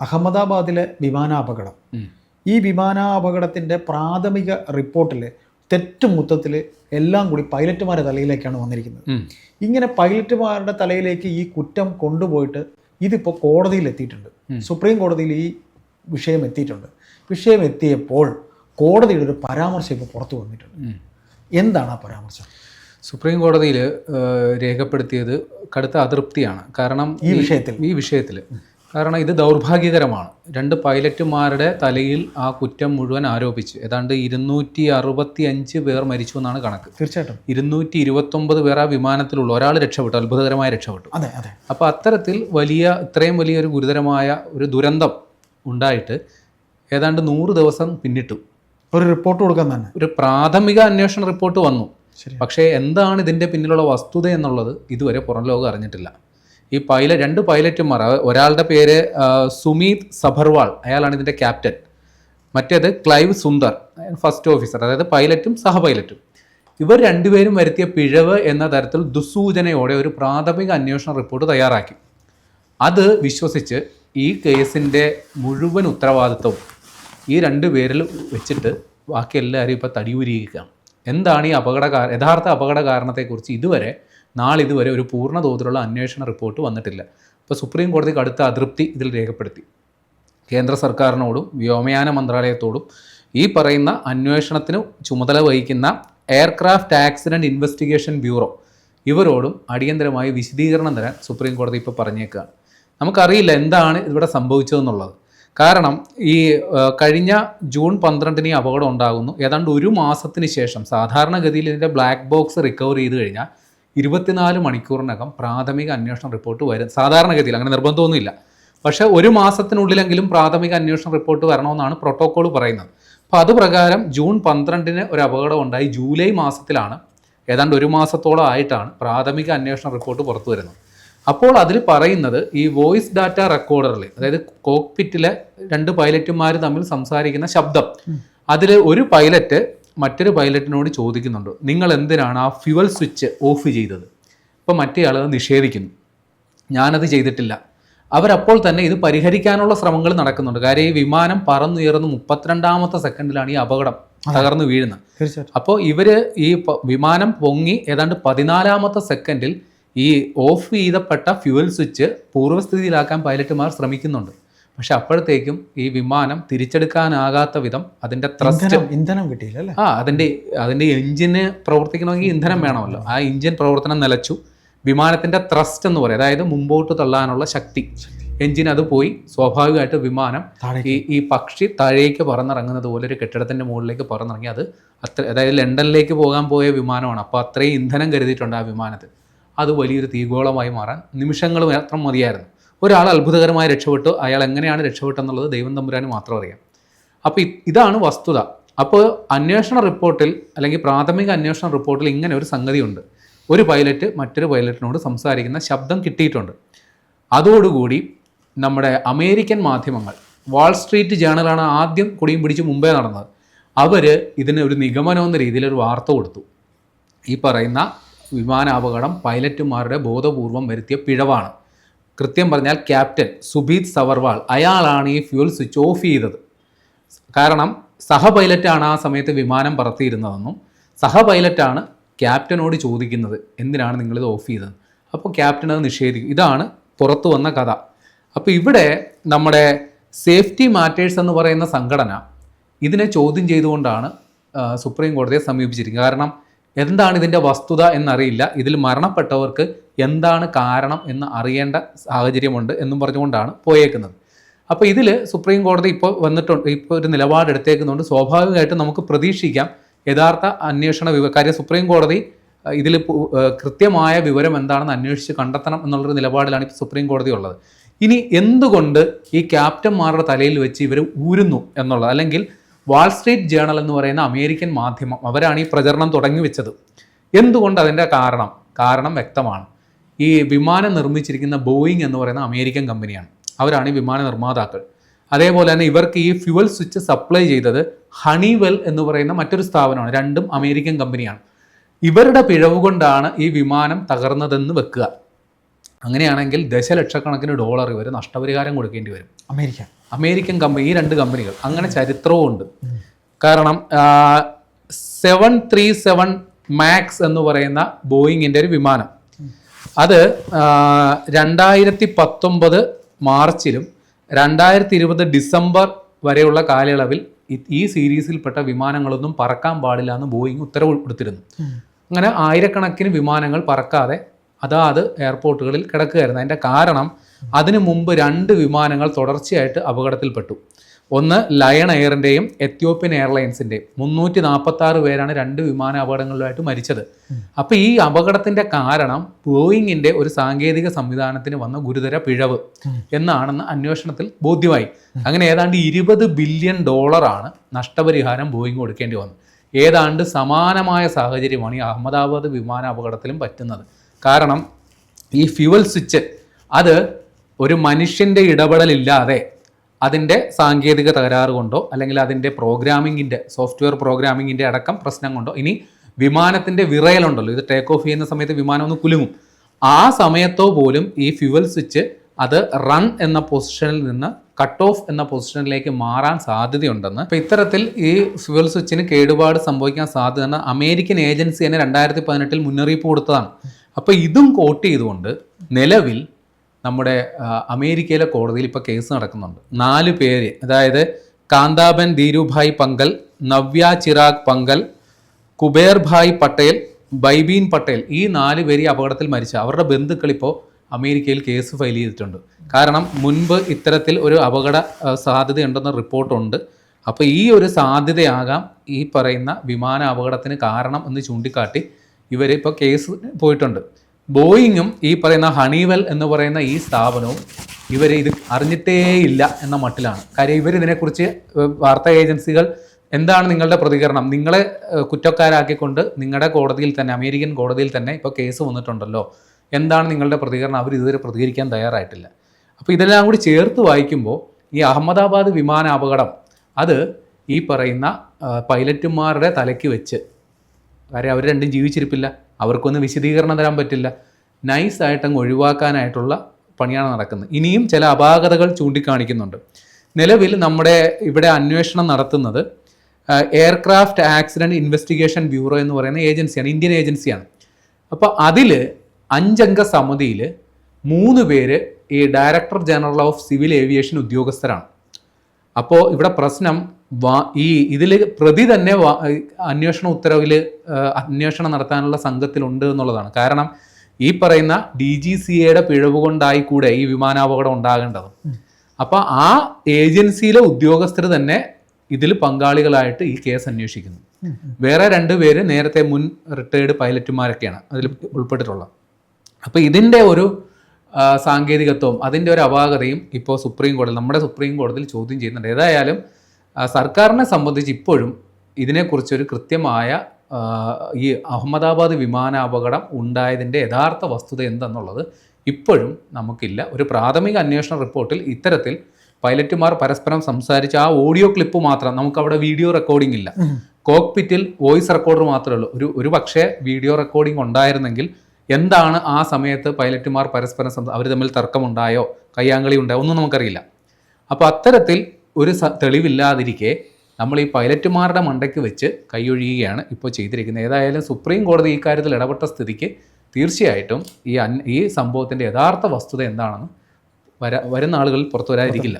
അഹമ്മദാബാദിലെ വിമാനാപകടം. ഈ വിമാനാപകടത്തിന്റെ പ്രാഥമിക റിപ്പോർട്ടിൽ തെറ്റുമുത്തത്തിൽ എല്ലാം കൂടി പൈലറ്റുമാരുടെ തലയിലേക്കാണ് വന്നിരിക്കുന്നത്. ഇങ്ങനെ പൈലറ്റുമാരുടെ തലയിലേക്ക് ഈ കുറ്റം കൊണ്ടുപോയിട്ട് ഇതിപ്പോൾ കോടതിയിൽ എത്തിയിട്ടുണ്ട്. സുപ്രീം കോടതിയിൽ ഈ വിഷയം എത്തിയിട്ടുണ്ട്. വിഷയം എത്തിയപ്പോൾ കോടതിയുടെ ഒരു പരാമർശം ഇപ്പോൾ പുറത്തു വന്നിട്ടുണ്ട്. എന്താണ് ആ പരാമർശം? സുപ്രീം കോടതിയിൽ രേഖപ്പെടുത്തിയത് കടുത്ത അതൃപ്തിയാണ്. കാരണം ഈ വിഷയത്തിൽ. ഈ വിഷയത്തിൽ. കാരണം ഇത് ദൗർഭാഗ്യകരമാണ്. രണ്ട് പൈലറ്റുമാരുടെ തലയിൽ ആ കുറ്റം മുഴുവൻ ആരോപിച്ച്. ഏതാണ്ട് ഇരുന്നൂറ്റി അറുപത്തി അഞ്ച് പേർ മരിച്ചു എന്നാണ് കണക്ക്. തീർച്ചയായിട്ടും. ഇരുന്നൂറ്റി ഇരുപത്തൊമ്പത് പേർ ആ വിമാനത്തിലുള്ള ഒരാൾ രക്ഷപ്പെട്ടു അത്ഭുതകരമായി രക്ഷപ്പെട്ടു. അതെ അതെ. അപ്പോൾ അത്തരത്തിൽ വലിയ ഇത്രയും വലിയൊരു ഗുരുതരമായ ഒരു ദുരന്തം ഉണ്ടായിട്ട് ഏതാണ്ട് നൂറ് ദിവസം പിന്നിട്ടു. ഒരു റിപ്പോർട്ട് കൊടുക്കാൻ തന്നെ. ഒരു പ്രാഥമിക അന്വേഷണ റിപ്പോർട്ട് വന്നു. ശരി. പക്ഷേ എന്താണ് ഇതിന്റെ പിന്നിലുള്ള വസ്തുത എന്നുള്ളത് ഇതുവരെ പുറം ലോകം അറിഞ്ഞിട്ടില്ല. ഈ പൈലറ്റ് രണ്ട് പൈലറ്റുമാർ ഒരാളുടെ പേര് സുമീത് സഭർവാൾ അയാളാണ് ഇതിന്റെ ക്യാപ്റ്റൻ. മറ്റേത് ക്ലൈവ് സുന്ദർ ഫസ്റ്റ് ഓഫീസർ അതായത് പൈലറ്റും സഹപൈലറ്റും. ഇവർ രണ്ടുപേരും വരുത്തിയ പിഴവ് എന്ന തരത്തിൽ ദുസ്സൂചനയോടെ ഒരു പ്രാഥമിക അന്വേഷണ റിപ്പോർട്ട് തയ്യാറാക്കി. അത് വിശ്വസിച്ച് ഈ കേസിന്റെ മുഴുവൻ ഉത്തരവാദിത്വവും ഈ രണ്ട് പേരിൽ വെച്ചിട്ട് ബാക്കി എല്ലാവരും ഇപ്പോൾ തടിയൂരിയിരിക്കുകയാണ് എന്താണ് ഈ അപകട യഥാർത്ഥ അപകട കാരണത്തെക്കുറിച്ച് ഇതുവരെ നാളിതുവരെ ഒരു പൂർണ തോതിലുള്ള അന്വേഷണ റിപ്പോർട്ട് വന്നിട്ടില്ല. ഇപ്പോൾ സുപ്രീം കോടതി കടുത്ത അതൃപ്തി ഇതിൽ രേഖപ്പെടുത്തി. കേന്ദ്ര സർക്കാരിനോടും വ്യോമയാന മന്ത്രാലയത്തോടും ഈ പറയുന്ന അന്വേഷണത്തിന് ചുമതല വഹിക്കുന്ന എയർക്രാഫ്റ്റ് ആക്സിഡന്റ് ഇൻവെസ്റ്റിഗേഷൻ ബ്യൂറോ ഇവരോടും അടിയന്തരമായി വിശദീകരണം തരാൻ സുപ്രീം കോടതി ഇപ്പോൾ പറഞ്ഞേക്കുകയാണ് നമുക്കറിയില്ല എന്താണ് ഇവിടെ സംഭവിച്ചതെന്നുള്ളത്. കാരണം ഈ കഴിഞ്ഞ ജൂൺ പന്ത്രണ്ടിന് ഈ അപകടം ഉണ്ടാകുന്നു. ഏതാണ്ട് ഒരു മാസത്തിന് ശേഷം സാധാരണഗതിയിൽ ഇതിന്റെ ബ്ലാക്ക് ബോക്സ് റിക്കവർ ചെയ്ത് കഴിഞ്ഞാൽ ഇരുപത്തിനാല് മണിക്കൂറിനകം പ്രാഥമിക അന്വേഷണ റിപ്പോർട്ട് വരും. സാധാരണഗതിയിൽ അങ്ങനെ നിർബന്ധമൊന്നുമില്ല. പക്ഷേ ഒരു മാസത്തിനുള്ളിലെങ്കിലും പ്രാഥമിക അന്വേഷണ റിപ്പോർട്ട് വരണമെന്നാണ് പ്രോട്ടോകോൾ പറയുന്നത്. അപ്പോൾ അതുപ്രകാരം ജൂൺ പന്ത്രണ്ടിന് ഒരു അപകടം ഉണ്ടായി. ജൂലൈ മാസത്തിലാണ്. ഏതാണ്ട് ഒരു മാസത്തോളം ആയിട്ടാണ് പ്രാഥമിക അന്വേഷണ റിപ്പോർട്ട് പുറത്തു വരുന്നത്. അപ്പോൾ അതിൽ പറയുന്നത് ഈ വോയിസ് ഡാറ്റ റെക്കോർഡറിൽ അതായത് കോക്പിറ്റിലെ രണ്ട് പൈലറ്റുമാർ തമ്മിൽ സംസാരിക്കുന്ന ശബ്ദം. അതിൽ ഒരു പൈലറ്റ് മറ്റൊരു പൈലറ്റിനോട് ചോദിക്കുന്നുണ്ട് നിങ്ങൾ എന്തിനാണ് ആ ഫ്യുവൽ സ്വിച്ച് ഓഫ് ചെയ്തത്? ഇപ്പം മറ്റേ ആളത് അത് നിഷേധിക്കുന്നു. ഞാനത് ചെയ്തിട്ടില്ല. അവരപ്പോൾ തന്നെ ഇത് പരിഹരിക്കാനുള്ള ശ്രമങ്ങൾ നടക്കുന്നുണ്ട്. കാര്യം ഈ വിമാനം പറന്നുയർന്ന് മുപ്പത്തിരണ്ടാമത്തെ സെക്കൻഡിലാണ് ഈ അപകടം തകർന്നു വീഴുന്നത്. അപ്പോൾ ഇവർ ഈ വിമാനം പൊങ്ങി ഏതാണ്ട് പതിനാലാമത്തെ സെക്കൻഡിൽ ഈ ഓഫ് ചെയ്തപ്പെട്ട ഫ്യുവൽ സ്വിച്ച് പൂർവസ്ഥിതിയിലാക്കാൻ പൈലറ്റുമാർ ശ്രമിക്കുന്നുണ്ട്. പക്ഷെ അപ്പോഴത്തേക്കും ഈ വിമാനം തിരിച്ചെടുക്കാനാകാത്ത വിധം അതിന്റെ ത്രസ്റ്റ് ഇന്ധനം കിട്ടിയില്ല അല്ലേ? ആ അതിന്റെ അതിന്റെ എഞ്ചിന് പ്രവർത്തിക്കണമെങ്കിൽ ഇന്ധനം വേണമല്ലോ. ആ എഞ്ചിൻ പ്രവർത്തനം നിലച്ചു. വിമാനത്തിന്റെ ത്രസ്റ്റ് എന്ന് പറയും. അതായത് മുമ്പോട്ട് തള്ളാനുള്ള ശക്തി. എഞ്ചിൻ അത് പോയി. സ്വാഭാവികമായിട്ട് വിമാനം ഈ ഈ പക്ഷി താഴേക്ക് പറന്നിറങ്ങുന്നത് പോലെ ഒരു കെട്ടിടത്തിന്റെ മുകളിലേക്ക് പറന്നിറങ്ങി. അത് അത്ര അതായത് ലണ്ടനിലേക്ക് പോകാൻ പോയ വിമാനമാണ്. അപ്പോൾ അത്രയും ഇന്ധനം കരുതിയിട്ടുണ്ട് ആ വിമാനത്തിൽ. അത് വലിയൊരു തീഗോളമായി മാറാൻ നിമിഷങ്ങൾ മാത്രം മതിയായിരുന്നു. ഒരാൾ അത്ഭുതകരമായി രക്ഷപ്പെട്ടു അയാൾ എങ്ങനെയാണ് രക്ഷപ്പെട്ടെന്നുള്ളത് ദൈവം തമ്പുരാന് മാത്രം അറിയാം. അപ്പോൾ ഇതാണ് വസ്തുത. അപ്പോൾ അന്വേഷണ റിപ്പോർട്ടിൽ അല്ലെങ്കിൽ പ്രാഥമിക അന്വേഷണ റിപ്പോർട്ടിൽ ഇങ്ങനെ ഒരു സംഗതിയുണ്ട്. ഒരു പൈലറ്റ് മറ്റൊരു പൈലറ്റിനോട് സംസാരിക്കുന്ന ശബ്ദം കിട്ടിയിട്ടുണ്ട്. അതോടുകൂടി നമ്മുടെ അമേരിക്കൻ മാധ്യമങ്ങൾ വാൾ സ്ട്രീറ്റ് ജേണലാണ് ആദ്യം കൊടിയും പിടിച്ച് മുമ്പേ നടന്നത്. അവർ ഇതിന് ഒരു നിഗമനം എന്ന രീതിയിൽ ഒരു വാർത്ത കൊടുത്തു. ഈ പറയുന്ന വിമാനാപകടം പൈലറ്റുമാരുടെ ബോധപൂർവം വരുത്തിയ പിഴവാണ്. കൃത്യം പറഞ്ഞാൽ ക്യാപ്റ്റൻ സുബീത് സവർവാൾ അയാളാണ് ഈ ഫ്യൂൽ സ്വിച്ച് ഓഫ് ചെയ്തത്. കാരണം സഹ പൈലറ്റാണ് ആ സമയത്ത് വിമാനം പറത്തിയിരുന്നതെന്നും സഹ പൈലറ്റാണ് ക്യാപ്റ്റനോട് ചോദിക്കുന്നത് എന്തിനാണ് നിങ്ങളിത് ഓഫ് ചെയ്തത് അപ്പോൾ ക്യാപ്റ്റൻ അത് നിഷേധിക്കും. ഇതാണ് പുറത്തു വന്ന കഥ. അപ്പോൾ ഇവിടെ നമ്മുടെ സേഫ്റ്റി മാറ്റേഴ്സ് എന്ന് പറയുന്ന സംഘടന ഇതിനെ ചോദ്യം ചെയ്തുകൊണ്ടാണ് സുപ്രീം കോടതിയെ സമീപിച്ചിരിക്കുന്നത്. കാരണം എന്താണ് ഇതിന്റെ വസ്തുത എന്നറിയില്ല. ഇതിൽ മരണപ്പെട്ടവർക്ക് എന്താണ് കാരണം എന്ന് അറിയേണ്ട സാഹചര്യമുണ്ട് എന്നും പറഞ്ഞുകൊണ്ടാണ് പോയേക്കുന്നത്. അപ്പോൾ ഇതിൽ സുപ്രീം കോടതി ഇപ്പോൾ വന്നിട്ടുണ്ട് ഇപ്പോൾ ഒരു നിലപാടെടുത്തേക്കുന്നുണ്ട് സ്വാഭാവികമായിട്ടും നമുക്ക് പ്രതീക്ഷിക്കാം യഥാർത്ഥ അന്വേഷണ വിവ കാര്യം സുപ്രീം കോടതി ഇതിൽ കൃത്യമായ വിവരം എന്താണെന്ന് അന്വേഷിച്ച് കണ്ടെത്തണം എന്നുള്ളൊരു നിലപാടിലാണ് ഇപ്പോൾ സുപ്രീം കോടതി ഉള്ളത്. ഇനി എന്തുകൊണ്ട് ഈ ക്യാപ്റ്റന്മാരുടെ തലയിൽ വെച്ച് ഇവർ ഊരുന്നു എന്നുള്ളത്? അല്ലെങ്കിൽ വാൾ സ്ട്രീറ്റ് ജേണൽ എന്ന് പറയുന്ന അമേരിക്കൻ മാധ്യമം അവരാണ് ഈ പ്രചരണം തുടങ്ങി വെച്ചത്. എന്തുകൊണ്ട് അതിന്റെ കാരണം? കാരണം വ്യക്തമാണ്. ഈ വിമാനം നിർമ്മിച്ചിരിക്കുന്ന ബോയിങ് എന്ന് പറയുന്ന അമേരിക്കൻ കമ്പനിയാണ്. അവരാണ് ഈ വിമാന നിർമ്മാതാക്കൾ. അതേപോലെ തന്നെ ഇവർക്ക് ഈ ഫ്യുവൽ സ്വിച്ച് സപ്ലൈ ചെയ്തത് ഹണിവെൽ എന്ന് പറയുന്ന മറ്റൊരു സ്ഥാപനമാണ്. രണ്ടും അമേരിക്കൻ കമ്പനിയാണ്. ഇവരുടെ പിഴവ് കൊണ്ടാണ് ഈ വിമാനം തകർന്നതെന്ന് വെക്കുക. അങ്ങനെയാണെങ്കിൽ ദശലക്ഷക്കണക്കിന് ഡോളർ ഇവർ നഷ്ടപരിഹാരം കൊടുക്കേണ്ടി വരും. അമേരിക്ക. അമേരിക്കൻ കമ്പനി ഈ രണ്ട് കമ്പനികൾ. അങ്ങനെ ചരിത്രവും ഉണ്ട്. കാരണം സെവൻ ത്രീ സെവൻ മാക്സ് എന്ന് പറയുന്ന ബോയിങ്ങിന്റെ ഒരു വിമാനം. അത് രണ്ടായിരത്തി പത്തൊമ്പത് മാർച്ചിലും രണ്ടായിരത്തി ഇരുപത് ഡിസംബർ വരെയുള്ള കാലയളവിൽ ഈ സീരീസിൽപ്പെട്ട വിമാനങ്ങളൊന്നും പറക്കാൻ പാടില്ല എന്ന് ബോയിങ് ഉത്തരവ് കൊടുത്തിരുന്നു. അങ്ങനെ ആയിരക്കണക്കിന് വിമാനങ്ങൾ പറക്കാതെ അതാത് എയർപോർട്ടുകളിൽ കിടക്കുകയായിരുന്നു. അതിന്റെ കാരണം അതിനു മുമ്പ് രണ്ട് വിമാനങ്ങൾ തുടർച്ചയായിട്ട് അപകടത്തിൽപ്പെട്ടു. ഒന്ന് ലയൺ എയറിന്റെയും എത്യോപ്യൻ എയർലൈൻസിന്റെയും മുന്നൂറ്റി നാൽപ്പത്തി ആറ് പേരാണ് രണ്ട് വിമാന അപകടങ്ങളിലായിട്ട് മരിച്ചത്. അപ്പോൾ ഈ അപകടത്തിന്റെ കാരണം ബോയിങ്ങിന്റെ ഒരു സാങ്കേതിക സംവിധാനത്തിന് വന്ന ഗുരുതര പിഴവ് എന്നാണെന്ന് അന്വേഷണത്തിൽ ബോധ്യമായി. അങ്ങനെ ഏതാണ്ട് ഇരുപത് ബില്യൺ ഡോളറാണ് നഷ്ടപരിഹാരം ബോയിങ് കൊടുക്കേണ്ടി വന്നത്. ഏതാണ്ട് സമാനമായ സാഹചര്യമാണ് ഈ അഹമ്മദാബാദ് വിമാന അപകടത്തിലും പറ്റുന്നത്. കാരണം ഈ ഫ്യുവൽ സ്വിച്ച് അത് ഒരു മനുഷ്യന്റെ ഇടപെടലില്ലാതെ അതിന്റെ സാങ്കേതിക തകരാറ് കൊണ്ടോ അല്ലെങ്കിൽ അതിന്റെ പ്രോഗ്രാമിങ്ങിന്റെ സോഫ്റ്റ്വെയർ പ്രോഗ്രാമിങ്ങിന്റെ അടക്കം പ്രശ്നം കൊണ്ടോ ഇനി വിമാനത്തിന്റെ വിറയലുണ്ടല്ലോ ഇത് ടേക്ക് ഓഫ് ചെയ്യുന്ന സമയത്ത് വിമാനം ഒന്ന് കുലുങ്ങും. ആ സമയത്തോ പോലും ഈ ഫ്യുവൽ സ്വിച്ച് അത് റൺ എന്ന പൊസിഷനിൽ നിന്ന് കട്ട് ഓഫ് എന്ന പൊസിഷനിലേക്ക് മാറാൻ സാധ്യതയുണ്ടെന്ന്. അപ്പോൾ ഇത്തരത്തിൽ ഈ ഫ്യുവൽ സ്വിച്ചിന് കേടുപാട് സംഭവിക്കാൻ സാധ്യത അമേരിക്കൻ ഏജൻസി തന്നെ രണ്ടായിരത്തി പതിനെട്ടിൽ മുന്നറിയിപ്പ് കൊടുത്തതാണ്. അപ്പോൾ ഇതും കോട്ട് ചെയ്തുകൊണ്ട് നിലവിൽ നമ്മുടെ അമേരിക്കയിലെ കോടതിയിൽ ഇപ്പോൾ കേസ് നടക്കുന്നുണ്ട്. നാല് പേര് അതായത് കാന്താബൻ ധീരുഭായ് പങ്കൽ നവ്യ ചിറാഗ് പങ്കൽ കുബേർ ഭായ് പട്ടേൽ ബൈബീൻ പട്ടേൽ ഈ നാല് പേര് ഈ അപകടത്തിൽ മരിച്ച അവരുടെ ബന്ധുക്കൾ ഇപ്പോൾ അമേരിക്കയിൽ കേസ് ഫയൽ ചെയ്തിട്ടുണ്ട്. കാരണം മുൻപ് ഇത്തരത്തിൽ ഒരു അപകട സാധ്യതയുണ്ടെന്ന റിപ്പോർട്ടുണ്ട്. അപ്പോൾ ഈ ഒരു സാധ്യതയാകാം ഈ പറയുന്ന വിമാന അപകടത്തിന് കാരണം എന്ന് ചൂണ്ടിക്കാട്ടി ഇവർ ഇപ്പോൾ കേസ് പോയിട്ടുണ്ട്. ബോയിങ്ങും ഈ പറയുന്ന ഹണിവെൽ എന്ന് പറയുന്ന ഈ സ്ഥാപനവും ഇവർ ഇത് അറിഞ്ഞിട്ടേ ഇല്ല എന്ന മട്ടിലാണ്. കാര്യം ഇവർ ഇതിനെക്കുറിച്ച് വാർത്താ ഏജൻസികൾ എന്താണ് നിങ്ങളുടെ പ്രതികരണം? നിങ്ങളെ കുറ്റക്കാരാക്കിക്കൊണ്ട് നിങ്ങളുടെ കോടതിയിൽ തന്നെ അമേരിക്കൻ കോടതിയിൽ തന്നെ ഇപ്പോൾ കേസ് വന്നിട്ടുണ്ടല്ലോ. എന്താണ് നിങ്ങളുടെ പ്രതികരണം? അവർ ഇതുവരെ പ്രതികരിക്കാൻ തയ്യാറായിട്ടില്ല. അപ്പോൾ ഇതെല്ലാം കൂടി ചേർത്ത് വായിക്കുമ്പോൾ ഈ അഹമ്മദാബാദ് വിമാന അപകടം അത് ഈ പറയുന്ന പൈലറ്റുമാരുടെ തലയ്ക്ക് വെച്ച് കാര്യം അവർ രണ്ടും ജീവിച്ചിരിപ്പില്ല. അവർക്കൊന്നും വിശദീകരണം തരാൻ പറ്റില്ല. നൈസായിട്ട് അങ്ങ് ഒഴിവാക്കാനായിട്ടുള്ള പണിയാണ് നടക്കുന്നത്. ഇനിയും ചില അപാകതകൾ ചൂണ്ടിക്കാണിക്കുന്നുണ്ട്. നിലവിൽ നമ്മുടെ ഇവിടെ അന്വേഷണം നടത്തുന്നത് എയർക്രാഫ്റ്റ് ആക്സിഡന്റ് ഇൻവെസ്റ്റിഗേഷൻ ബ്യൂറോ എന്ന് പറയുന്ന ഏജൻസിയാണ് ഇന്ത്യൻ ഏജൻസിയാണ്. അപ്പോൾ അതിൽ അഞ്ചംഗ സമിതിയിൽ മൂന്ന് പേര് ഈ director general of civil aviation ഉദ്യോഗസ്ഥരാണ്. അപ്പോൾ ഇവിടെ പ്രശ്നം ഈ ഇതിൽ പ്രതി തന്നെ അന്വേഷണ ഉത്തരവിൽ അന്വേഷണം നടത്താനുള്ള സംഘത്തിലുണ്ട് എന്നുള്ളതാണ്. കാരണം ഈ പറയുന്ന ഡി ജി സി എയുടെ പിഴവ് കൊണ്ടായി കൂടെ ഈ വിമാനാപകടം ഉണ്ടാകേണ്ടത്. അപ്പോൾ ആ ഏജൻസിയിലെ ഉദ്യോഗസ്ഥർ തന്നെ ഇതിൽ പങ്കാളികളായിട്ട് ഈ കേസ് അന്വേഷിക്കുന്നു. വേറെ രണ്ടുപേര് നേരത്തെ മുൻ റിട്ടയേർഡ് പൈലറ്റുമാരൊക്കെയാണ് അതിൽ ഉൾപ്പെട്ടിട്ടുള്ളത്. അപ്പോൾ ഇതിന്റെ ഒരു ആ, സാങ്കേതികത്വം അതിന്റെ ഒരു അപാകതയും ഇപ്പോൾ സുപ്രീം കോടതി നമ്മുടെ സുപ്രീം കോടതിയിൽ ചോദ്യം ചെയ്യുന്നുണ്ട്. ഏതായാലും സർക്കാരിനെ സംബന്ധിച്ച് ഇപ്പോഴും ഇതിനെക്കുറിച്ചൊരു കൃത്യമായ ഈ അഹമ്മദാബാദ് വിമാനാപകടം ഉണ്ടായതിന്റെ യഥാർത്ഥ വസ്തുത എന്തെന്നുള്ളത് ഇപ്പോഴും നമുക്കില്ല. ഒരു പ്രാഥമിക അന്വേഷണ റിപ്പോർട്ടിൽ ഇത്തരത്തിൽ പൈലറ്റുമാർ പരസ്പരം സംസാരിച്ച ആ ഓഡിയോ ക്ലിപ്പ് മാത്രം നമുക്കവിടെ വീഡിയോ റെക്കോർഡിംഗ് ഇല്ല. കോക്പിറ്റിൽ വോയിസ് റെക്കോർഡർ മാത്രമേ ഉള്ളൂ. ഒരു ഒരു പക്ഷേ വീഡിയോ റെക്കോർഡിംഗ് ഉണ്ടായിരുന്നെങ്കിൽ എന്താണ് ആ സമയത്ത് പൈലറ്റുമാർ പരസ്പരം അവർ തമ്മിൽ തർക്കമുണ്ടായോ? കയ്യാങ്കളി ഉണ്ടായോ? ഒന്നും നമുക്കറിയില്ല. അപ്പോൾ അത്തരത്തിൽ ഒരു തെളിവില്ലാതിരിക്കെ നമ്മൾ ഈ പൈലറ്റുമാരുടെ മണ്ടയ്ക്ക് വെച്ച് കൈയൊഴിയുകയാണ് ഇപ്പോൾ ചെയ്തിരിക്കുന്നത്. ഏതായാലും സുപ്രീം കോടതി ഈ കാര്യത്തിൽ ഇടപെട്ട സ്ഥിതിക്ക് തീർച്ചയായിട്ടും ഈ ഈ സംഭവത്തിന്റെ യഥാർത്ഥ വസ്തുത എന്താണെന്ന് വര വരുന്ന ആളുകളിൽ പുറത്തു വരാതിരിക്കില്ല.